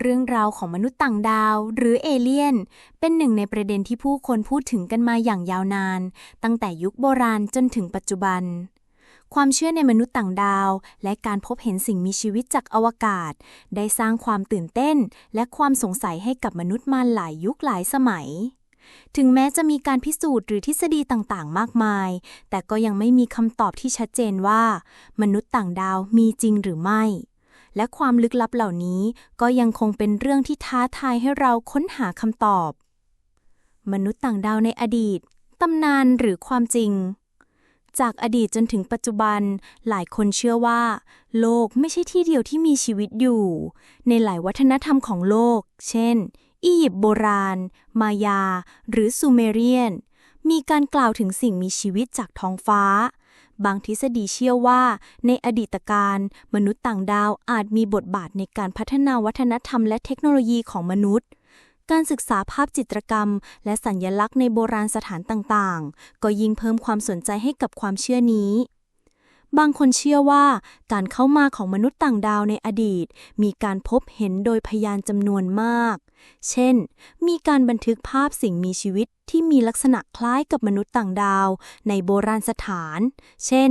เรื่องราวของมนุษย์ต่างดาว หรือเอเลี่ยน เป็นหนึ่งในประเด็นที่ผู้คนพูดถึงกันมาอย่างยาวนาน ตั้งแต่ยุคโบราณจนถึงปัจจุบัน ความเชื่อในมนุษย์ต่างดาว และการพบเห็นสิ่งมีชีวิตจากอวกาศ ได้สร้างความตื่นเต้น และความสงสัยให้กับมนุษย์มาหลายยุคหลายสมัยถึงแม้จะมีการพิสูจน์หรือทฤษฎีต่างๆ มากมาย แต่ก็ยังไม่มีคำตอบที่ชัดเจนว่า มนุษย์ต่างดาวมีจริงหรือไม่ และความลึกลับเหล่านี้ก็ยังคงเป็นเรื่องที่ท้าทายให้เราค้นหาคำตอบ มนุษย์ต่างดาวในอดีต ตำนานหรือความจริง จากอดีตจนถึงปัจจุบัน หลายคนเชื่อว่า โลกไม่ใช่ที่เดียวที่มีชีวิตอยู่ ในหลายวัฒนธรรมของโลก เช่น อียิปต์โบราณ มายา หรือซูเมเรียน มีการกล่าวถึงสิ่งมีชีวิตจากท้องฟ้า บางทฤษฎีเชื่อว่า ในอดีตการ มนุษย์ต่างดาวอาจมีบทบาทในการพัฒนาวัฒนธรรมและเทคโนโลยีของมนุษย์ การศึกษาภาพจิตรกรรม และสัญญลักษณ์ในโบราณสถานต่างๆ ก็ยิ่งเพิ่มความสนใจให้กับความเชื่อนี้บางคนเชื่อว่าการเข้ามาของมนุษย์ต่างดาวในอดีต มีการพบเห็นโดยพยานจำนวนมาก เช่น มีการบันทึกภาพสิ่งมีชีวิตที่มีลักษณะคล้ายกับมนุษย์ต่างดาว ในโบราณสถาน เช่น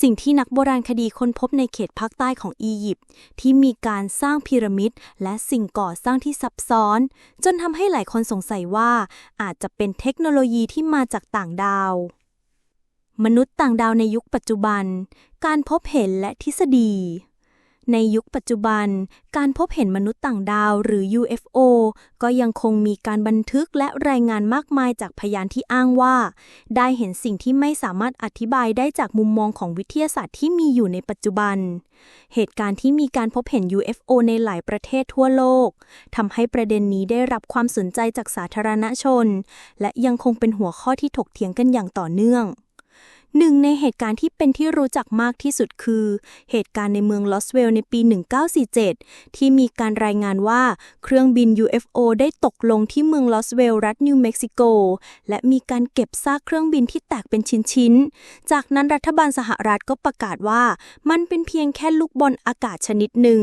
สิ่งที่นักโบราณคดีค้นพบในเขตภาคใต้ของอียิปต์ที่มีการสร้างพีระมิด และสิ่งก่อสร้างที่ซับซ้อน จนทำให้หลายคนสงสัยว่า อาจจะเป็นเทคโนโลยีที่มาจากต่างดาว มนุษย์ต่างดาวในยุคปัจจุบัน การพบเห็นและทฤษฎี ในยุคปัจจุบัน การพบเห็นมนุษย์ต่างดาวหรือ UFO ก็ยังคงมีการบันทึกและรายงานมากมายจากพยานที่อ้างว่า ได้เห็นสิ่งที่ไม่สามารถอธิบายได้จากมุมมองของวิทยาศาสตร์ที่มีอยู่ในปัจจุบัน เหตุการณ์ที่มีการพบเห็น UFO ในหลายประเทศทั่วโลกทำให้ประเด็นนี้ได้รับความสนใจจากสาธารณชน และยังคงเป็นหัวข้อที่ถกเถียงกันอย่างต่อเนื่อง หนึ่งในเหตุการณ์ที่เป็นที่รู้จักมากที่สุดคือ เหตุการณ์ในเมืองลอสเวลในปี 1947 ที่มีการรายงานว่าเครื่องบิน UFO ได้ตกลงที่เมืองลอสเวลรัฐนิวเม็กซิโก และมีการเก็บซากเครื่องบินที่แตกเป็นชิ้นๆ จากนั้นรัฐบาลสหรัฐก็ประกาศว่า มันเป็นเพียงแค่ลูกบอลอากาศชนิดหนึ่ง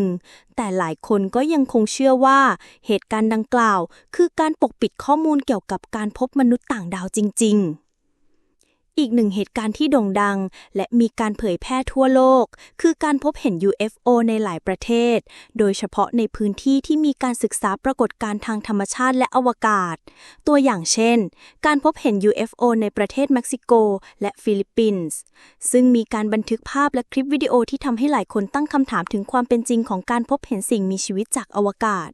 แต่หลายคนก็ยังคงเชื่อว่า เหตุการณ์ดังกล่าว คือการปกปิดข้อมูลเกี่ยวกับการพบมนุษย์ต่างดาวจริง ๆ อีกหนึ่งเหตุการณ์ที่โด่งดัง และมีการเผยแพร่ทั่วโลก คือการพบเห็น UFO ในหลายประเทศ โดยเฉพาะในพื้นที่ที่มีการศึกษาปรากฏการณ์ทางธรรมชาติและอวกาศ ตัวอย่างเช่น การพบเห็น UFO ในประเทศเม็กซิโก และฟิลิปปินส์ ซึ่งมีการบันทึกภาพและคลิปวิดีโอที่ทำให้หลายคนตั้งคำถามถึงความเป็นจริงของการพบเห็นสิ่งมีชีวิตจากอวกาศ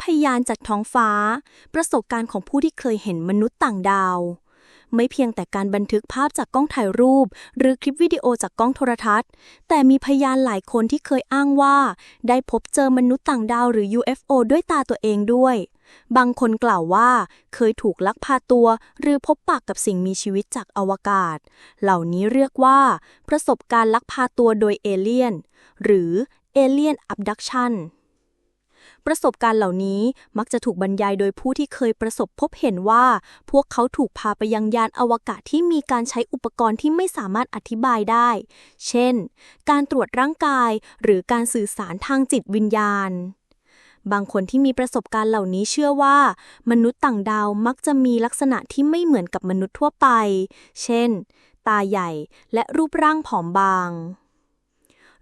พยานจากท้องฟ้า ประสบการณ์ของผู้ที่เคยเห็นมนุษย์ต่างดาว ไม่เพียงแต่การบันทึกภาพจากกล้องถ่ายรูป หรือคลิปวิดีโอจากกล้องโทรทัศน์ แต่มีพยานหลายคนที่เคยอ้างว่า ได้พบเจอมนุษย์ต่างดาวหรือ UFO ด้วยตาตัวเองด้วยบางคนกล่าวว่าเคยถูกลักพาตัว หรือพบปากกับสิ่งมีชีวิตจากอวกาศ เหล่านี้เรียกว่า ประสบการณ์ลักพาตัวโดยเอเลี่ยน หรือ Alien Abduction ประสบการณ์เหล่านี้มักจะถูกบรรยายโดยผู้ที่เคยประสบพบเห็นว่า พวกเขาถูกพาไปยังยานอวกาศที่มีการใช้อุปกรณ์ที่ไม่สามารถอธิบายได้ เช่น การตรวจร่างกายหรือการสื่อสารทางจิตวิญญาณบางคนที่มีประสบการณ์เหล่านี้เชื่อว่า มนุษย์ต่างดาวมักจะมีลักษณะที่ไม่เหมือนกับมนุษย์ทั่วไป เช่น ตาใหญ่และรูปร่างผอมบาง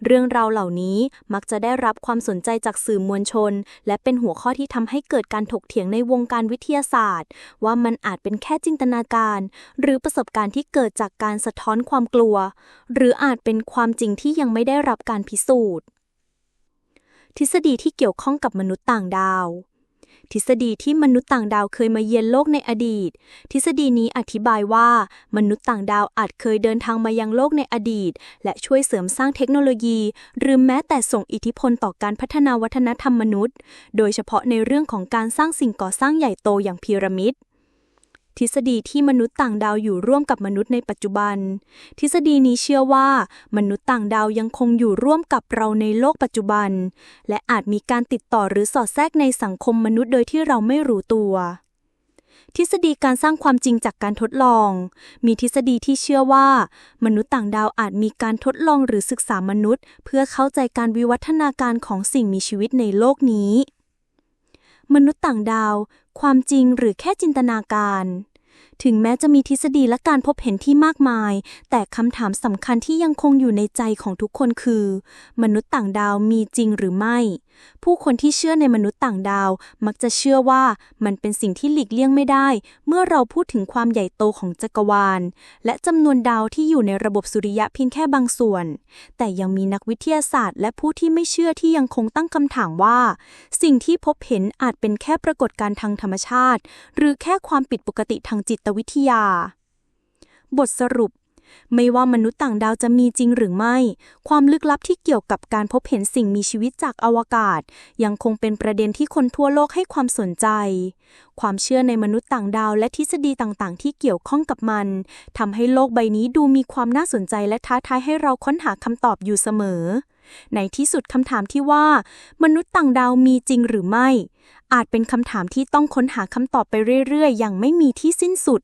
เรื่องราวเหล่านี้มักจะได้รับความสนใจจากสื่อมวลชน และเป็นหัวข้อที่ทำให้เกิดการถกเถียงในวงการวิทยาศาสตร์ ว่ามันอาจเป็นแค่จินตนาการ หรือประสบการณ์ที่เกิดจากการสะท้อนความกลัว หรืออาจเป็นความจริงที่ยังไม่ได้รับการพิสูจน์ ทฤษฎีที่เกี่ยวข้องกับมนุษย์ต่างดาว ทฤษฎีที่มนุษย์ต่างดาวเคยมาเยือนโลกในอดีต ทฤษฎีนี้อธิบายว่า มนุษย์ต่างดาวอาจเคยเดินทางมายังโลกในอดีต และช่วยเสริมสร้างเทคโนโลยี หรือแม้แต่ส่งอิทธิพลต่อการพัฒนาวัฒนธรรมมนุษย์ โดยเฉพาะในเรื่องของการสร้างสิ่งก่อสร้างใหญ่โตอย่างพีระมิด ทฤษฎีที่มนุษย์ต่างดาวอยู่ร่วมกับมนุษย์ในปัจจุบัน ทฤษฎีนี้เชื่อว่า มนุษย์ต่างดาวยังคงอยู่ร่วมกับเราในโลกปัจจุบัน และอาจมีการติดต่อหรือสอดแทรกในสังคมมนุษย์โดยที่เราไม่รู้ตัวทฤษฎีการสร้างความจริงจากการทดลอง มีทฤษฎีที่เชื่อว่า มนุษย์ต่างดาวอาจมีการทดลองหรือศึกษามนุษย์ เพื่อเข้าใจการวิวัฒนาการของสิ่งมีชีวิตในโลกนี้ มนุษย์ต่างดาว ความจริงหรือแค่จินตนาการ ถึงแม้จะมีทฤษฎีและการพบเห็นที่มากมาย แต่คำถามสำคัญที่ยังคงอยู่ในใจของทุกคนคือ มนุษย์ต่างดาวมีจริงหรือไม่ ผู้คนที่เชื่อในมนุษย์ต่างดาว มักจะเชื่อว่ามันเป็นสิ่งที่หลีกเลี่ยงไม่ได้ เมื่อเราพูดถึงความใหญ่โตของจักรวาล และจำนวนดาวที่อยู่ในระบบสุริยะเพียงแค่บางส่วน แต่ยังมีนักวิทยาศาสตร์ และผู้ที่ไม่เชื่อที่ยังคงตั้งคำถามว่า สิ่งที่พบเห็นอาจเป็นแค่ปรากฏการณ์ทางธรรมชาติ หรือแค่ความผิดปกติทางจิตวิทยา บทสรุป ไม่ว่ามนุษย์ต่างดาวจะมีจริงหรือไม่ ความลึกลับที่เกี่ยวกับการพบเห็นสิ่งมีชีวิตจากอวกาศ ยังคงเป็นประเด็นที่คนทั่วโลกให้ความสนใจ ความเชื่อในมนุษย์ต่างดาวและทฤษฎีต่างๆ ที่เกี่ยวข้องกับมันทำให้โลกใบนี้ดูมีความน่าสนใจและท้าทายให้เราค้นหาคำตอบอยู่เสมอ ในที่สุดคำถามที่ว่า มนุษย์ต่างดาวมีจริงหรือไม่ อาจเป็นคำถามที่ต้องค้นหาคำตอบไปเรื่อยๆ อย่างไม่มีที่สิ้นสุด